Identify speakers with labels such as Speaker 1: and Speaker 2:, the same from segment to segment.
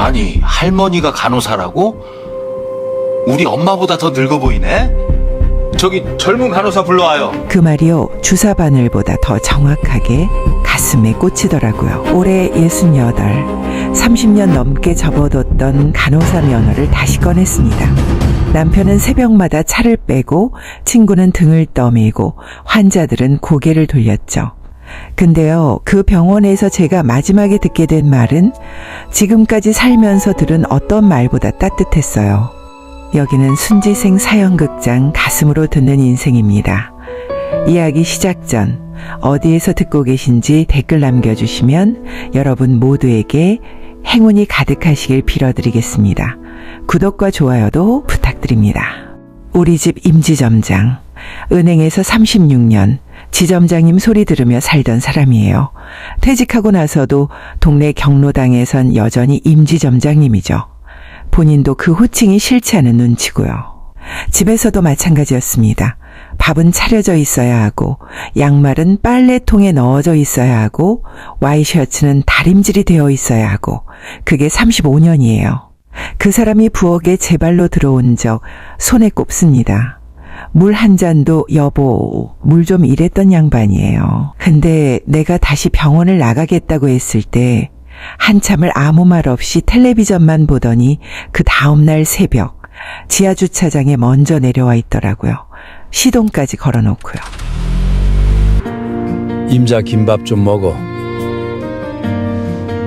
Speaker 1: 아니, 할머니가 간호사라고? 우리 엄마보다 더 늙어 보이네? 저기 젊은 간호사 불러와요.
Speaker 2: 그 말이요, 주사 바늘보다 더 정확하게 가슴에 꽂히더라고요. 올해 68, 30년 넘게 접어뒀던 간호사 면허를 다시 꺼냈습니다. 남편은 새벽마다 차를 빼고 친구는 등을 떠밀고 환자들은 고개를 돌렸죠. 근데요, 그 병원에서 제가 마지막에 듣게 된 말은 지금까지 살면서 들은 어떤 말보다 따뜻했어요. 여기는 순지생 사연극장 가슴으로 듣는 인생입니다. 이야기 시작 전 어디에서 듣고 계신지 댓글 남겨주시면 여러분 모두에게 행운이 가득하시길 빌어드리겠습니다. 구독과 좋아요도 부탁드립니다. 우리 집 임지점장, 은행에서 36년, 지점장님 소리 들으며 살던 사람이에요. 퇴직하고 나서도 동네 경로당에선 여전히 임지점장님이죠. 본인도 그 호칭이 싫지 않은 눈치고요. 집에서도 마찬가지였습니다. 밥은 차려져 있어야 하고, 양말은 빨래통에 넣어져 있어야 하고, 와이셔츠는 다림질이 되어 있어야 하고, 그게 35년이에요. 그 사람이 부엌에 제 발로 들어온 적 손에 꼽습니다. 물 한 잔도 여보, 물 좀 이랬던 양반이에요. 근데 내가 다시 병원을 나가겠다고 했을 때 한참을 아무 말 없이 텔레비전만 보더니 그 다음날 새벽 지하 주차장에 먼저 내려와 있더라고요. 시동까지 걸어놓고요.
Speaker 3: 임자 김밥 좀 먹어.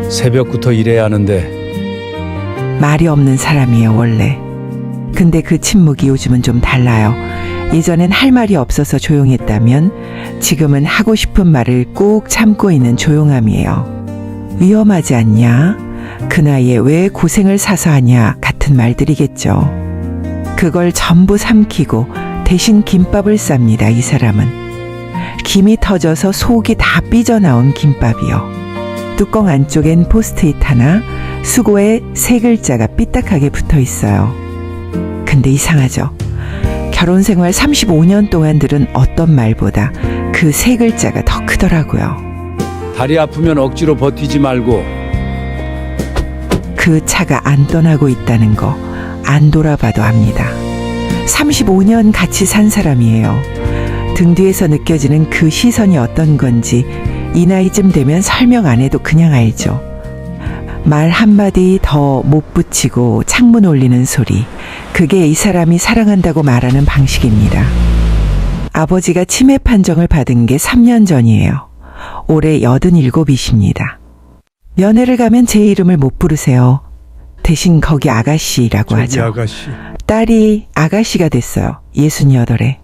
Speaker 3: 새벽부터 일해야 하는데
Speaker 2: 말이 없는 사람이에요, 원래. 근데 그 침묵이 요즘은 좀 달라요. 예전엔 할 말이 없어서 조용했다면 지금은 하고 싶은 말을 꾹 참고 있는 조용함이에요. 위험하지 않냐? 그 나이에 왜 고생을 사서 하냐? 같은 말들이겠죠. 그걸 전부 삼키고 대신 김밥을 쌉니다, 이 사람은. 김이 터져서 속이 다 삐져나온 김밥이요. 뚜껑 안쪽엔 포스트잇 하나, 수고에 세 글자가 삐딱하게 붙어 있어요. 근데 이상하죠. 결혼 생활 35년 동안 들은 어떤 말보다 그 세 글자가 더 크더라고요.
Speaker 3: 다리 아프면 억지로 버티지 말고
Speaker 2: 그 차가 안 떠나고 있다는 거 안 돌아봐도 압니다. 35년 같이 산 사람이에요. 등 뒤에서 느껴지는 그 시선이 어떤 건지 이 나이쯤 되면 설명 안 해도 그냥 알죠. 말 한마디 더 못 붙이고 창문 올리는 소리. 그게 이 사람이 사랑한다고 말하는 방식입니다. 아버지가 치매 판정을 받은 게 3년 전이에요. 올해 87이십니다. 면회를 가면 제 이름을 못 부르세요. 대신 거기 아가씨라고 하죠.
Speaker 3: 아가씨
Speaker 2: 딸이 아가씨가 됐어요. 68에.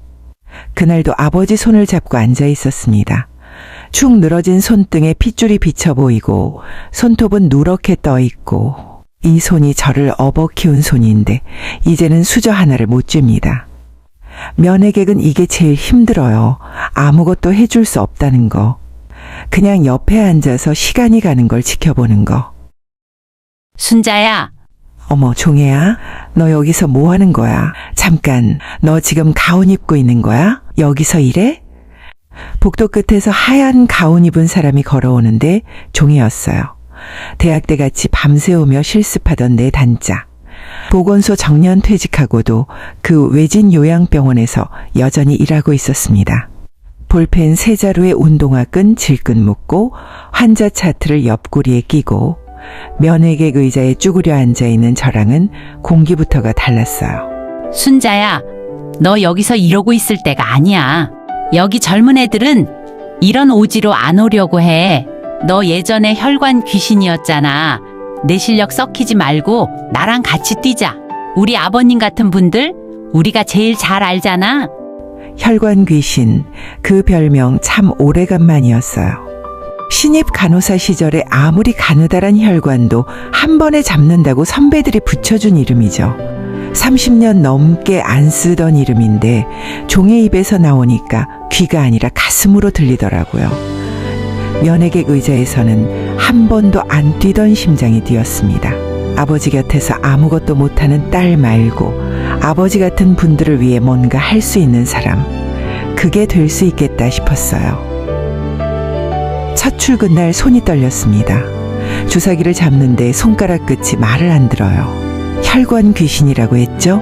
Speaker 2: 그날도 아버지 손을 잡고 앉아 있었습니다. 축 늘어진 손등에 핏줄이 비쳐 보이고 손톱은 누렇게 떠 있고 이 손이 저를 업어 키운 손인데 이제는 수저 하나를 못 줍니다. 면회객은 이게 제일 힘들어요. 아무것도 해줄 수 없다는 거. 그냥 옆에 앉아서 시간이 가는 걸 지켜보는 거.
Speaker 4: 순자야,
Speaker 2: 어머, 종혜야, 너 여기서 뭐 하는 거야? 잠깐, 너 지금 가운 입고 있는 거야? 여기서 일해? 복도 끝에서 하얀 가운 입은 사람이 걸어오는데 종혜였어요. 대학 때 같이 밤새우며 실습하던 내 단짝. 보건소 정년 퇴직하고도 그 외진 요양병원에서 여전히 일하고 있었습니다. 볼펜 세 자루에 운동화 끈 질끈 묶고 환자 차트를 옆구리에 끼고 면회객 의자에 쭈그려 앉아 있는 저랑은 공기부터가 달랐어요.
Speaker 4: 순자야, 너 여기서 이러고 있을 때가 아니야. 여기 젊은 애들은 이런 오지로 안 오려고 해. 너 예전에 혈관 귀신이었잖아. 내 실력 썩히지 말고 나랑 같이 뛰자. 우리 아버님 같은 분들 우리가 제일 잘 알잖아.
Speaker 2: 혈관 귀신, 그 별명 참 오래간만이었어요. 신입 간호사 시절에 아무리 가느다란 혈관도 한 번에 잡는다고 선배들이 붙여준 이름이죠. 30년 넘게 안 쓰던 이름인데 종의 입에서 나오니까 귀가 아니라 가슴으로 들리더라고요. 면회객 의자에서는 한 번도 안 뛰던 심장이 뛰었습니다. 아버지 곁에서 아무것도 못하는 딸 말고 아버지 같은 분들을 위해 뭔가 할 수 있는 사람. 그게 될 수 있겠다 싶었어요. 첫 출근 날 손이 떨렸습니다. 주사기를 잡는데 손가락 끝이 말을 안 들어요. 혈관 귀신이라고 했죠?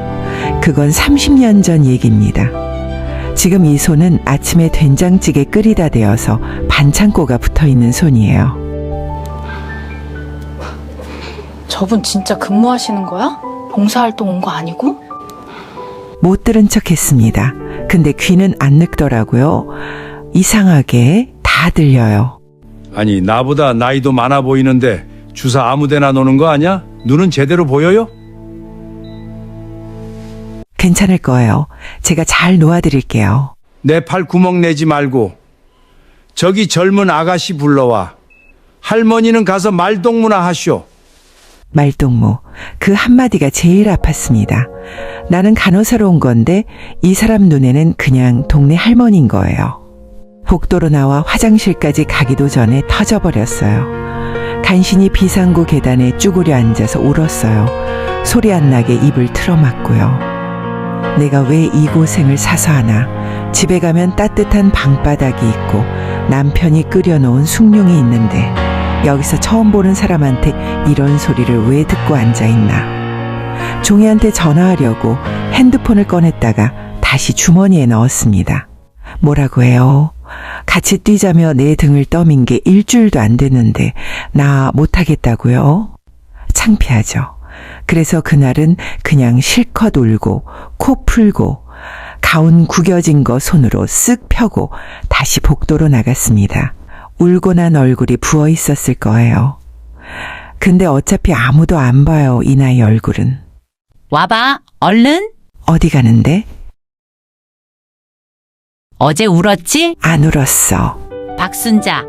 Speaker 2: 그건 30년 전 얘기입니다. 지금 이 손은 아침에 된장찌개 끓이다 대어서 반창고가 붙어 있는 손이에요.
Speaker 5: 저분 진짜 근무하시는 거야? 봉사활동 온 거 아니고?
Speaker 2: 못 들은 척 했습니다. 근데 귀는 안 늙더라고요. 이상하게 다 들려요.
Speaker 3: 아니 나보다 나이도 많아 보이는데 주사 아무데나 노는 거 아니야? 눈은 제대로 보여요?
Speaker 2: 괜찮을 거예요. 제가 잘 놓아드릴게요.
Speaker 3: 내 팔 구멍 내지 말고 저기 젊은 아가씨 불러와 할머니는 가서 말동무나 하쇼.
Speaker 2: 말동무. 그 한마디가 제일 아팠습니다. 나는 간호사로 온 건데 이 사람 눈에는 그냥 동네 할머니인 거예요. 복도로 나와 화장실까지 가기도 전에 터져버렸어요. 간신히 비상구 계단에 쭈그려 앉아서 울었어요. 소리 안 나게 입을 틀어막고요. 내가 왜 이 고생을 사서 하나. 집에 가면 따뜻한 방바닥이 있고 남편이 끓여놓은 숭늉이 있는데 여기서 처음 보는 사람한테 이런 소리를 왜 듣고 앉아있나. 종이한테 전화하려고 핸드폰을 꺼냈다가 다시 주머니에 넣었습니다. 뭐라고 해요? 같이 뛰자며 내 등을 떠민 게 일주일도 안 됐는데 나 못하겠다고요? 창피하죠. 그래서 그날은 그냥 실컷 울고 코 풀고 가운 구겨진 거 손으로 쓱 펴고 다시 복도로 나갔습니다. 울고 난 얼굴이 부어 있었을 거예요. 근데 어차피 아무도 안 봐요, 이 나이 얼굴은.
Speaker 4: 와봐, 얼른.
Speaker 2: 어디 가는데?
Speaker 4: 어제 울었지?
Speaker 2: 안 울었어.
Speaker 4: 박순자.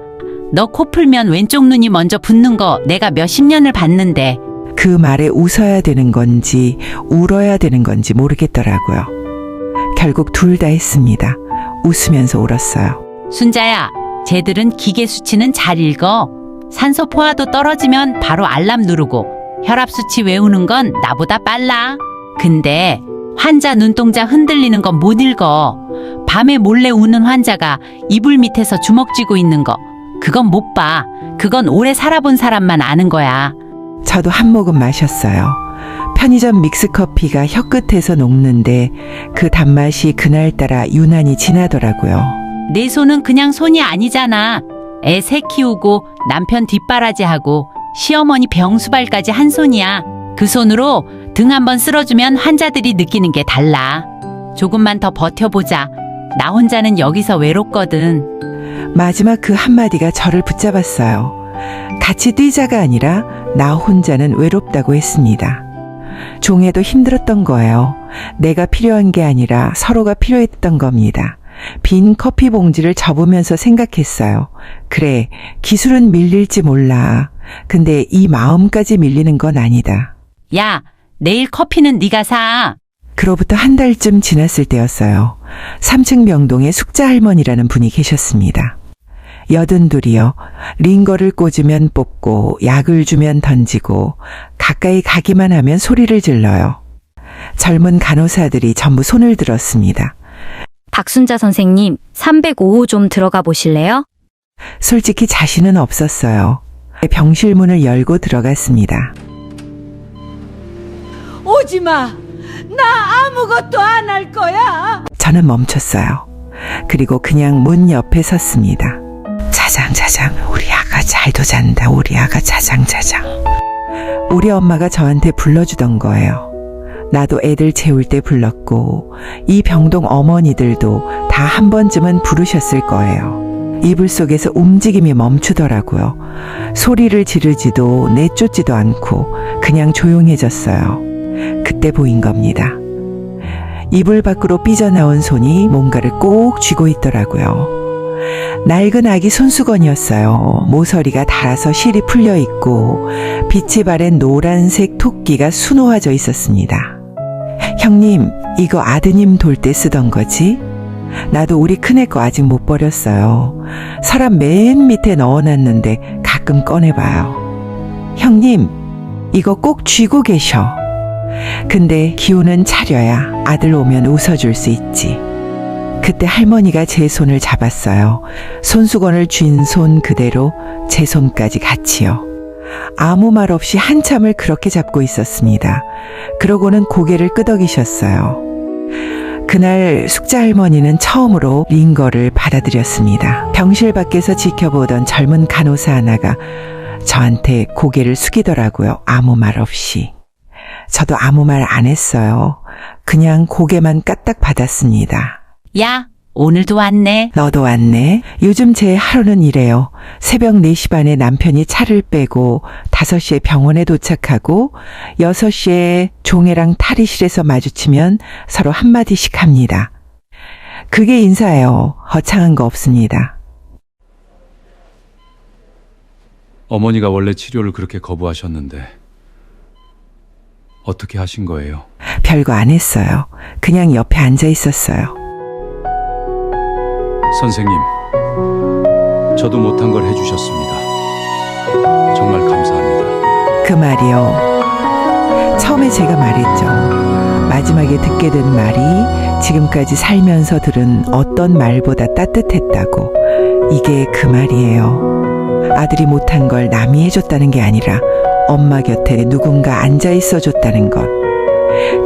Speaker 4: 너 코 풀면 왼쪽 눈이 먼저 붓는 거 내가 몇십 년을 봤는데
Speaker 2: 그 말에 웃어야 되는 건지 울어야 되는 건지 모르겠더라고요. 결국 둘 다 했습니다. 웃으면서 울었어요.
Speaker 4: 순자야, 쟤들은 기계 수치는 잘 읽어. 산소 포화도 떨어지면 바로 알람 누르고 혈압 수치 외우는 건 나보다 빨라. 근데 환자 눈동자 흔들리는 건 못 읽어. 밤에 몰래 우는 환자가 이불 밑에서 주먹 쥐고 있는 거. 그건 못 봐. 그건 오래 살아본 사람만 아는 거야.
Speaker 2: 저도 한 모금 마셨어요. 편의점 믹스커피가 혀끝에서 녹는데 그 단맛이 그날따라 유난히 진하더라고요.
Speaker 4: 내 손은 그냥 손이 아니잖아. 애 새 키우고 남편 뒷바라지하고 시어머니 병수발까지 한 손이야. 그 손으로 등 한번 쓸어주면 환자들이 느끼는 게 달라. 조금만 더 버텨보자. 나 혼자는 여기서 외롭거든.
Speaker 2: 마지막 그 한마디가 저를 붙잡았어요. 같이 뛰자가 아니라 나 혼자는 외롭다고 했습니다. 종에도 힘들었던 거예요. 내가 필요한 게 아니라 서로가 필요했던 겁니다. 빈 커피 봉지를 접으면서 생각했어요. 그래, 기술은 밀릴지 몰라. 근데 이 마음까지 밀리는 건 아니다.
Speaker 4: 야, 내일 커피는 네가 사.
Speaker 2: 그로부터 한 달쯤 지났을 때였어요. 3층 명동에 숙자 할머니라는 분이 계셨습니다. 여든 둘이요. 링거를 꽂으면 뽑고 약을 주면 던지고 가까이 가기만 하면 소리를 질러요. 젊은 간호사들이 전부 손을 들었습니다.
Speaker 6: 박순자 선생님, 305호 좀 들어가 보실래요?
Speaker 2: 솔직히 자신은 없었어요. 병실 문을 열고 들어갔습니다.
Speaker 7: 오지 마. 나 아무것도 안 할 거야.
Speaker 2: 저는 멈췄어요. 그리고 그냥 문 옆에 섰습니다. 자장자장 우리 아가 잘도 잔다 우리 아가 자장자장 우리 엄마가 저한테 불러주던 거예요. 나도 애들 재울 때 불렀고 이 병동 어머니들도 다 한 번쯤은 부르셨을 거예요. 이불 속에서 움직임이 멈추더라고요. 소리를 지르지도 내쫓지도 않고 그냥 조용해졌어요. 그때 보인 겁니다. 이불 밖으로 삐져나온 손이 뭔가를 꼭 쥐고 있더라고요. 낡은 아기 손수건이었어요. 모서리가 닳아서 실이 풀려 있고 빛이 바랜 노란색 토끼가 수놓아져 있었습니다. 형님, 이거 아드님 돌 때 쓰던 거지? 나도 우리 큰애 거 아직 못 버렸어요. 서랍 맨 밑에 넣어놨는데 가끔 꺼내봐요. 형님, 이거 꼭 쥐고 계셔. 근데 기운은 차려야 아들 오면 웃어줄 수 있지. 그때 할머니가 제 손을 잡았어요. 손수건을 쥔 손 그대로 제 손까지 같이요. 아무 말 없이 한참을 그렇게 잡고 있었습니다. 그러고는 고개를 끄덕이셨어요. 그날 숙자 할머니는 처음으로 링거를 받아들였습니다. 병실 밖에서 지켜보던 젊은 간호사 하나가 저한테 고개를 숙이더라고요. 아무 말 없이. 저도 아무 말 안 했어요. 그냥 고개만 까딱 받았습니다.
Speaker 4: 야, 오늘도 왔네.
Speaker 2: 너도 왔네. 요즘 제 하루는 이래요. 새벽 4시 반에 남편이 차를 빼고 5시에 병원에 도착하고 6시에 종애랑 탈의실에서 마주치면 서로 한마디씩 합니다. 그게 인사예요. 허창한 거 없습니다.
Speaker 3: 어머니가 원래 치료를 그렇게 거부하셨는데 어떻게 하신 거예요?
Speaker 2: 별거 안 했어요. 그냥 옆에 앉아 있었어요.
Speaker 3: 선생님, 저도 못한 걸 해주셨습니다. 정말 감사합니다.
Speaker 2: 그 말이요. 처음에 제가 말했죠. 마지막에 듣게 된 말이 지금까지 살면서 들은 어떤 말보다 따뜻했다고. 이게 그 말이에요. 아들이 못한 걸 남이 해줬다는 게 아니라 엄마 곁에 누군가 앉아 있어 줬다는 것.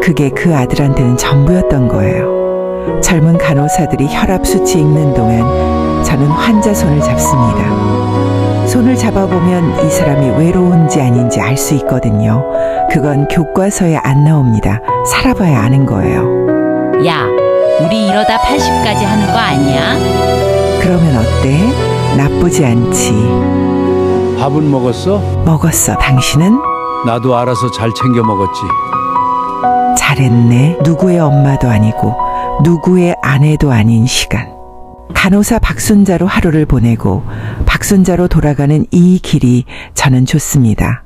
Speaker 2: 그게 그 아들한테는 전부였던 거예요. 젊은 간호사들이 혈압 수치 읽는 동안 저는 환자 손을 잡습니다. 손을 잡아보면 이 사람이 외로운지 아닌지 알 수 있거든요. 그건 교과서에 안 나옵니다. 살아봐야 아는 거예요.
Speaker 4: 야, 우리 이러다 80까지 하는 거 아니야?
Speaker 2: 그러면 어때? 나쁘지 않지.
Speaker 3: 밥은 먹었어?
Speaker 2: 먹었어. 당신은?
Speaker 3: 나도 알아서 잘 챙겨 먹었지.
Speaker 2: 잘했네. 누구의 엄마도 아니고 누구의 아내도 아닌 시간. 간호사 박순자로 하루를 보내고 박순자로 돌아가는 이 길이 저는 좋습니다.